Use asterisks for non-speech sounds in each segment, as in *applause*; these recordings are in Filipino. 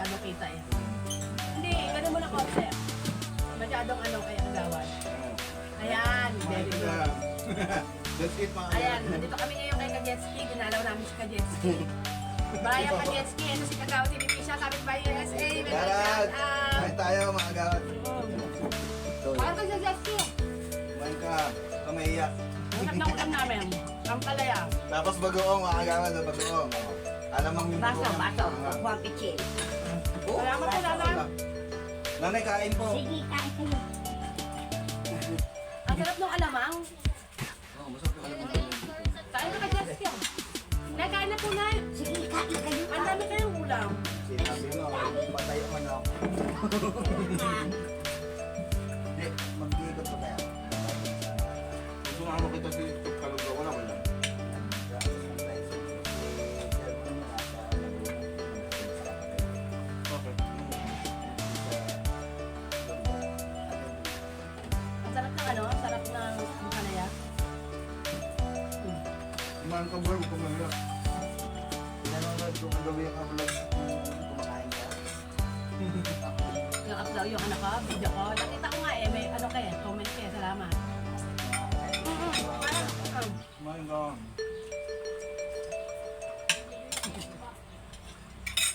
masyadong kita eh. Hindi, ganun mo na concept. Masyadong ano kaya agawan. Ayan, very good. *laughs* That's it mga Ayan, nandito kami ngayon kay Kajetski. Dinalaw namin si Kajetski. *laughs* Brian Kajetski, ano si Kagawa TV siya, kapit by USA. May out. Kain tayo mga gawat. Parang kay Kajetski. Kumain ka. Kamaiyak. Hanap na ulam namin. Ang palaya. Tapos bagoong mga gawat na bagoong. Alam ang yung Baso, bagoong. baso. Kuha ang pitsin. Oh, Salamat po, Nanay. Nanay, kain po. Sige, kain kayo. Ang sarap ng alamang. Oh, masarap yung alam Kain na Kajetski. Nay, kain na po, Nay. Sige, kain kayo. Ang dami kayong ulam. Sinabi mo, patay ang *laughs* manok. Hindi, mag-iikot pa kaya. Gusto nga mo kita si Kumain ka boy, huwag ka mahirap. Nanonood kung ang gawin ang vlog kung kumakain ka. Yung upload yung ano ko, video ko. Nakita ko nga eh, may ano kaya, comment kaya, salamat. Mm-mm, parang, um, Kumain ka.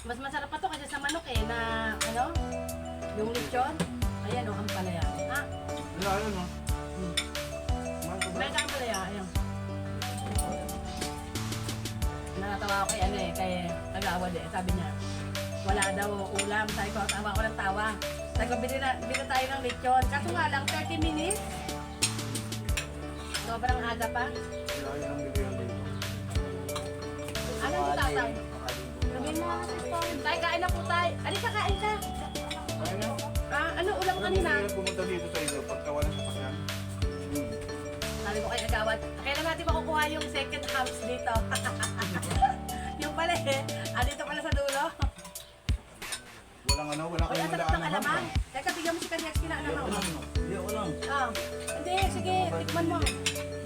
mas masarap pa to kasi sa manok eh, na ano, yung lechon. Ayan o, ang palaya. Ha? Wala, ayun no. Ako kay ano eh, kay Agawad eh. Sabi niya, wala daw ulam. Sabi ko, tawa ko ng tawa. Sabi ko, bili, na, bili tayo ng lechon. Kaso nga lang, 30 minutes. Sobrang aga pa. Ano yung tatay? Sabihin mo nga sa story. Tay, kain na po tay. Alika, kain ka. Ah, ano ulam kanina? pumunta dito sa iyo pagka wala sa pakyan. Sabi ko kay Agawad, kailan natin makukuha yung second house dito? *laughs* *laughs* yung ah, dito pala sa dulo. Walang ano, wala ang kayong sarap ng alamang. Teka, bigyan mo si Kanyeski na alamang. Hindi, walang. Ah, hindi, sige, tikman mo.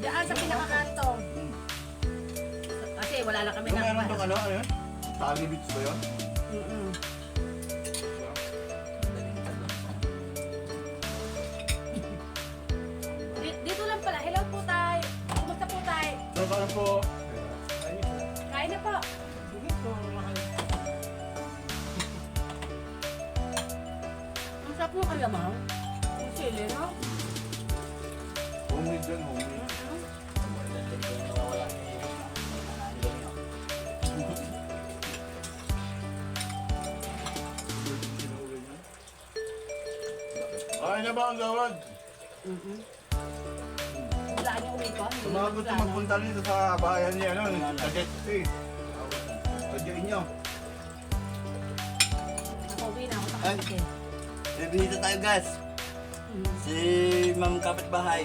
Diyan sa pinakakanto. Kasi wala na kami Kung meron ng bang ano, ano yun? Tali beach ba yun? Mm-mm. Ang sarap ng alamang. Ang sili, no? Homemade dyan, homemade. Ay na ba ang gawad? Mm-hmm. Wala niyo niyo gusto plano. magpunta dito sa bayan niya, ano, Jet Ski. Pwede nyo. Nakauwi na ako sa Ay. Kapatid. May bisita tayo guys. Si Ma'am Kapitbahay.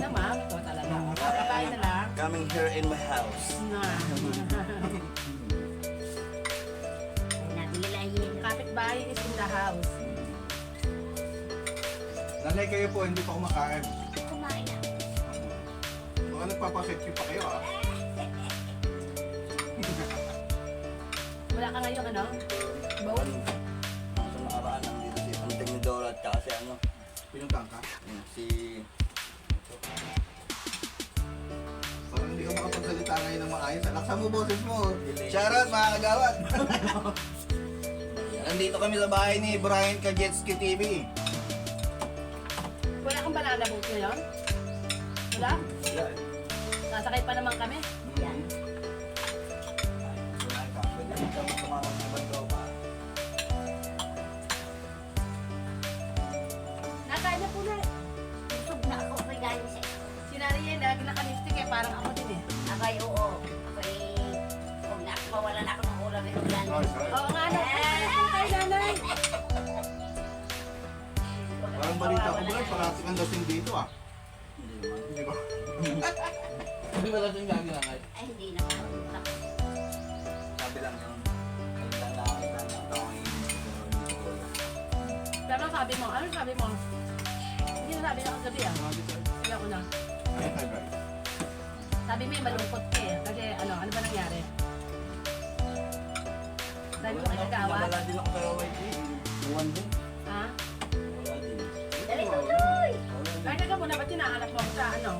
Na ma'am, ito talaga. Kapatid na lang. Coming here in my house. Na. *laughs* Kapitbahay is in the house. Nanay kayo po, hindi pa kumakain. Kumain na. Baka nagpapasetyo pa kayo ah. Wala ka ngayon ano? Bowl? Dora at saka si ano, Pinuntahan ka. yun, si Parang hindi ka makapagsalita ngayon ng maayos. Laksan mo boses mo. Shoutout mga kagawad. *laughs* Nandito kami sa bahay ni Brian Kajetski TV. Wala kang banana boat ngayon? Wala? Sasakay pa naman kami. Parang ako din eh. Ako'y oo. Ako'y... Huwag na ako mawalan ako ng ulam. Ito yan. Ay. Oo nga, no. Ay, Nanay. Parang balita ko ba, parati kang lasing dito ah. Hindi naman. Hindi ba? Hindi ba natin gagawin? Ay, hindi naman. Sabi lang yun. Ayun lang nakakita ng taong inis. Pero ko sabi mo, ano sabi mo? Hindi na sabi na kagabi ah. Sige ako na. Ay, hi guys. Sabi mo, malungkot ka eh. Kasi ano, ano ba nangyari? Sabi ko kay Kagawa. Wala din ako kay YG. Buwan din. Ha? Wala din. Dali, tuloy! Ay, teka muna, ba't hinahanap mo ako sa ano?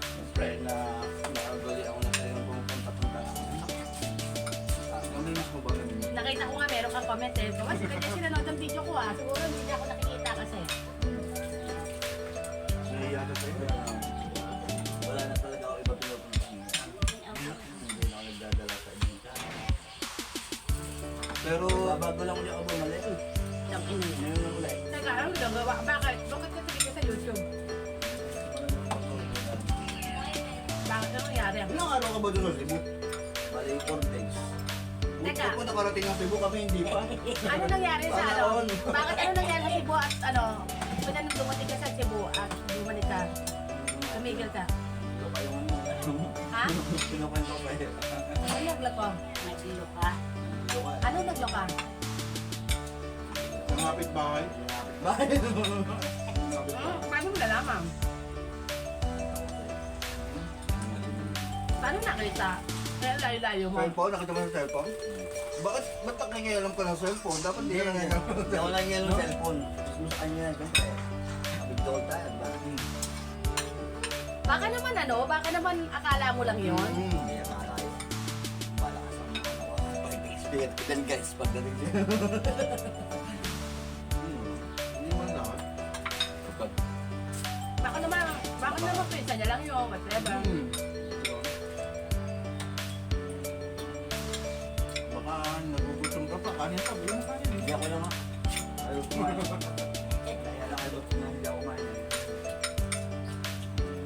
Siyempre, na nakagali ako na sa'yo kung punta-punta ako. Naminis mo ba namin? Nakita ko nga meron kang comment eh. Baka si Kanya sinanood ang video ko ah. Siguro hindi niya ako nakikita kasi. Nahiya ka sa'yo. Wala na talaga Pero, Babago lang ulit ako bumalik. Ang ina. Ngayon lang ulit. Teka, ano nagawa? Bakit? Bakit ka tumigil sa YouTube? Bakit ano nangyari? ilang araw ka ba doon sa Cebu? Bali, 4 days. Teka. Po nakarating ang Cebu kami, hindi pa. *laughs* Ano nangyari sa ano? Bakit ano *laughs* nangyari sa Cebu at ano? Ba't ano dumating ka sa Cebu at bumalik ka? Tumigil ka? Ito pa yung ano. Ha? Pinukwento ko eh. Ano nagloko? Nagsilo ka. Ito ka. Ano nagloka? Lumapit bahay. Bakit? Hmm, paano mo nalaman? Paano nakita? Kaya layo-layo mo. Cellphone, nakita mo sa cellphone? Bakit, ba't nakingialam ka ng cellphone? Dapat di ka nangyayam ng Hindi ako lang yan ng cellphone. Gusto mo sa kanya, siyempre. Abigdol tayo, ba? Baka naman ano, baka naman akala mo lang yon. Hmm. Pakipag-experience ko din guys pagdating din. Hindi man lahat. Baka naman, baka naman pinsa niya lang yun, whatever. Hmm. Baka nagugutom ka pa, kanin pa, bilang kanin. Hindi ako lang ah. Ayaw kumain. Kaya lang ayaw kumain. Hindi ako kumain.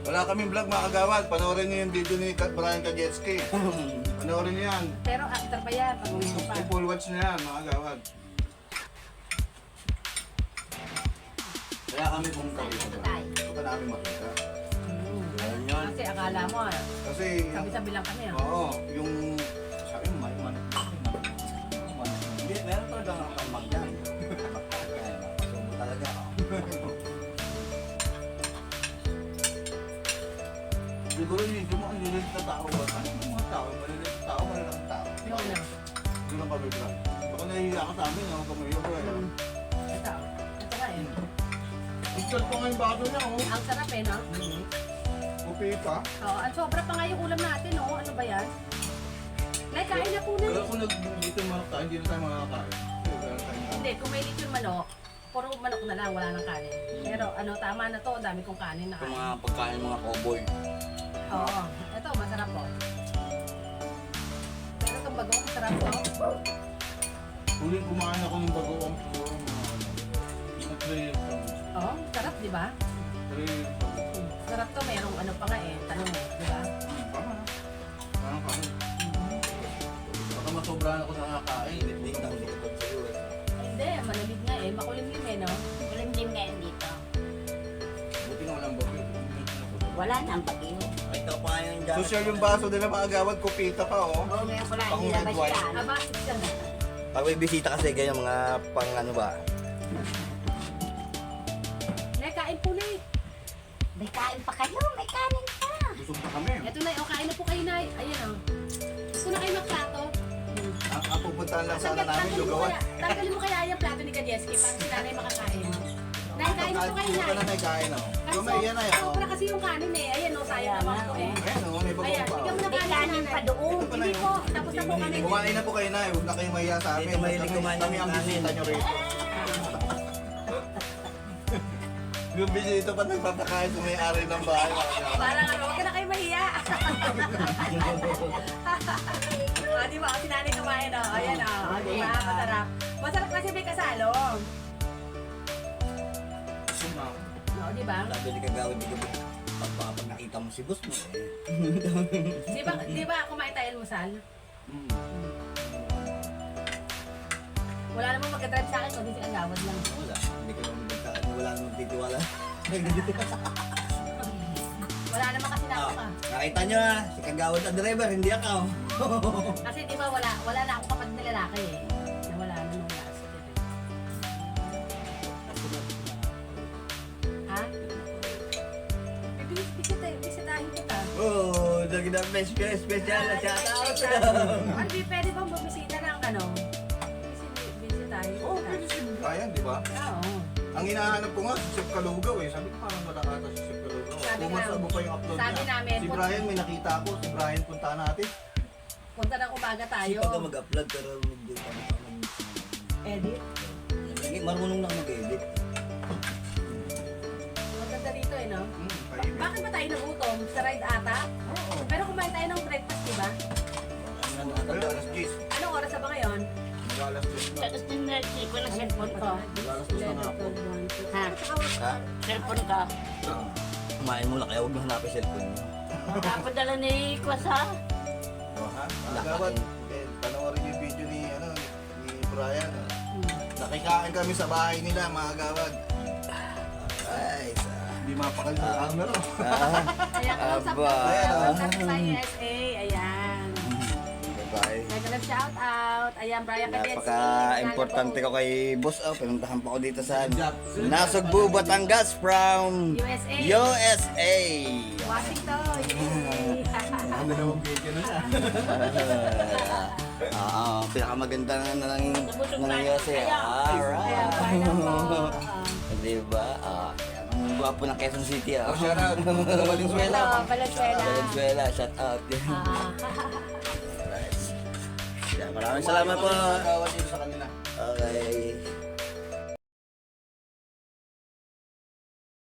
Wala kaming vlog mga kagawad. Panoorin niyo yung video ni Brian Kajetski. *laughs* Panoorin niyo yan. Pero after pa yan, pag uwi pa. Full watch niyo yan mga kagawad. Kaya kami pumunta dito. Ito tayo. Ito pa namin makita. Hmm. Ayun yun. Kasi akala mo, ah, Kasi, sabi-sabi lang kami. ah. oo, yung sabi mo, may manok. Hindi, meron talaga kang magdan. Kaya napasumo *laughs* talaga ako. Siguro hindi mo ang lilit na tao Doon lang. Baka nahihiya ka sa amin, no? Kamayo ko eh. ito, ito nga eh. Picture ko nga yung bago niya, oh. Ang sarap eh, no? Pupi pa. Oo, ang sobra pa nga yung ulam natin, no? Ano ba yan? Nay, kain na po na. Pero kung nag-dito yung manok tayo, hindi na tayo makakain. Hindi, kung may lechon manok, puro manok na lang, wala nang kanin. Pero ano, tama na to, dami kong kanin na Yung kanin. mga pagkain mga cowboy. Oo, ito, masarap po. Pero itong bagong masarap to. Huling kumain ako ng bagoong mga ano. Mga 3 years ago. Oo, sarap, di ba? 3 years ago. Hmm, Sarap to, merong ano pa nga eh, tanong eh, di ba? Tama. Parang kami. Baka masobrahan ako sa kakain. Hindi na hindi ko sa'yo eh. Hindi, malamig nga eh, makulimlim eh, no? Kulimlim ngayon dito. Buti nga walang bagyo. Wala na ang pag-iho. Ito pa yung jacket. Social yung baso nila mga agawad, kupita pa oh. Oo, ngayon ko lang Pang hindi na red wine. yan. Aba, siya na. Pag may bisita kasi, ganyan mga pang ano ba? Nay, kain po na eh. May kain pa kayo, may kanin pa. Busog pa kami. Ito na, oh, kain na po kayo, Nay. Ayan, oh. Gusto na kayo magplato? Ang ang pupuntahan lang sana Tanggal- namin tanggalin mo lugawan. kaya- Tanggalin mo kaya yung plato ni Kadyeski para si nanay makakain. *laughs* Nay, kain na po kayo, Hindi pa na Nay. may kain oh. Kasi Kumay yan ay oh. sobra kasi yung kanin eh. Ayan, oh, sayang naman po eh. Ayan oh, may bagong Ayan, pa bigyan mo oh. na May kanin kanin pa doon. Ito pa na Hindi yun. po, tapos na po kami. Kumain na po kayo na, huwag na kayong mahiya sa amin. Dito mahilig Kami- kumain Kami ng ang kanin. bisita nyo rito. *laughs* Yung bisita pa nagpapakain sa may-ari ng bahay. Parang ano, huwag ka na kayo mahiya. *laughs* Ah, di ba? Kasi nanay kumain, oh. Ayan, oh. Di ba? Masarap. Masarap kasi may kasalo. Busog ako. No, di ba? Sabi ni Kagawa, hindi ko pag, pag nakita mo si boss mo eh. *laughs* Di ba, di ba kumain tayo almusal? Mm. Wala namang magka-drive sa akin, kundi si Agawad lang. Wala, hindi ko naman magka, wala naman titiwala. *laughs* Wala naman kasi na ako ka. Ah, nakita nyo ah, si Kagawad na driver, hindi ako. Kasi di ba wala, wala na akong kapatid na lalaki eh. Oh, dagi na special, special na shout out. Ano, *laughs* di pwede bang bumisita ng ano? Brian, di ba? Oo. Ang hinahanap ko nga, si Chef Kalugaw eh. Sabi ko parang wala ata si Chef Kalugaw. Sabi nga, ago pa yung upload sabi niya. namin, si Brian, may nakita ako. Si Brian, punta natin. Punta ng umaga tayo. Sipag ka mag-upload pero medyo pa Edit. Hindi, marunong lang mag-edit. Maganda dito eh, no? Hmm, bakit ba tayo nagutom? Sa ride ata? Oo. Pero kumain tayo ng breakfast, di ba? Ano, Ayun, alas 10. Anong oras na ba ngayon? Mag-alas 10 na. Tapos tinredy ko ng cellphone ko. Mag-alas 10 na nga po. Ha? Ha? Cellphone ka. Kumain mo lang kaya huwag mo hanapin cellphone mo. Nakapadala ni Kwasa. Ha? Mga gawad, eh, panoorin yung video ni, ano, ni Brian. ah. Nakikain kami sa bahay nila, mga gawad. Ay, sa... Hindi mapakal sa camera. Ah, Ayan, kausap ko. Aba. Ayan, sa USA. Ayan. bye. Nag-love shout out. Ayan, Brian Cadensi. Napaka-importante ko kay boss. Oh, pinuntahan pa ko dito sa Nasugbu, Batangas from USA. USA. Washington. Yay. Ano namang video na siya? Oo, *laughs* pinakamaganda na na ng, Nabusog ng. USA. Kaya. Ayan, Brian po. *laughs* Alright. Diba? Ah, gwapo ng Quezon City ah. Oh, shout out. Taga Valenzuela. Ito, Valenzuela. Valenzuela, shout out. Ah. *laughs* Alright. Yeah, maraming salamat po. Gawad dito sa kanila. Okay.